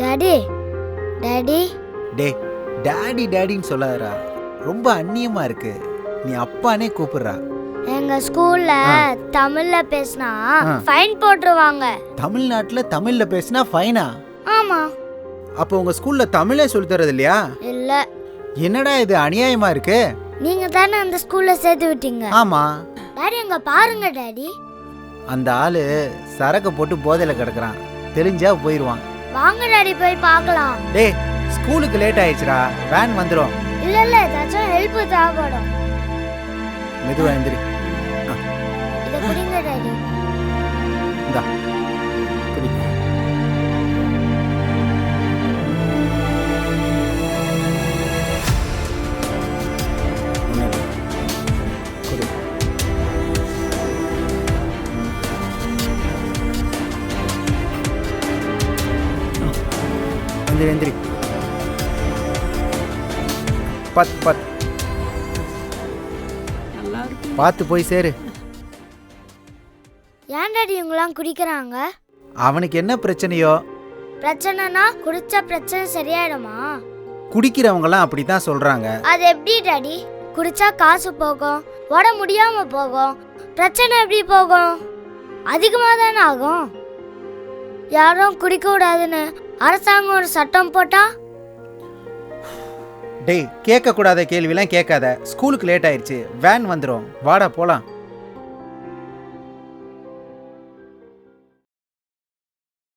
Daddy daddy டே daddy டாடின்னு சொல்லாதடா. ரொம்ப அந்நியமா இருக்கு. நீ அப்பானே கூப்பிடுறா. எங்க ஸ்கூல்ல தமிழ்ல பேசினா. ஃபைன் போட்டுருவாங்க. தமிழ்நாட்டுல தமிழ்ல பேசினா ஃபைனா ஆமா. அப்போ உங்க ஸ்கூல்ல தமிழே சொல்லி தரது இல்லையா? இல்ல. என்னடா இது அநியாயமா இருக்கு? நீங்க தானே அந்த ஸ்கூல்ல சேர்த்து விட்டீங்க. ஆமா. டாடி அங்க பாருங்க டாடி அந்த ஆளு சரக்கு போட்டு போதையில கிடக்குறான். தெரிஞ்சா போயிருவான். வாங்க டாடி போய் பார்க்கலாம். டேய் ஸ்கூலுக்கு லேட் ஆயிடுச்சுடா. வேன் வந்துடும் இல்ல இல்ல ஏதாச்சும் ஹெல்ப் தேவைப்படும். மெதுவா எந்திரி. எந்திரி எந்திரி பத் பத். பார்த்து போய் சேரு. ஏன் டாடி இவங்கலாம் குடிக்கிறாங்க? அவனுக்கு என்ன பிரச்சனையோ? பிரச்சனைனா குடிச்ச பிரச்சனை சரியாயிடுமா? குடிக்கிறவங்கலாம் அப்படித்தான் சொல்றாங்க. அது எப்படி டாடி குடிச்சா காசு போகும் உட முடியாம போகும் பிரச்சனை எப்படி போகும்? அதிகமாக தானே ஆகும். யாரும் குடிக்க கூடாதுன்னு அரசாங்கம் ஒரு சட்டம் போட்டா? டேய் கேட்க கூடாத கேள்விலாம் கேட்காத. ஸ்கூலுக்கு லேட் ஆயிடுச்சு வேன் வந்துடும் வாடா போலாம்.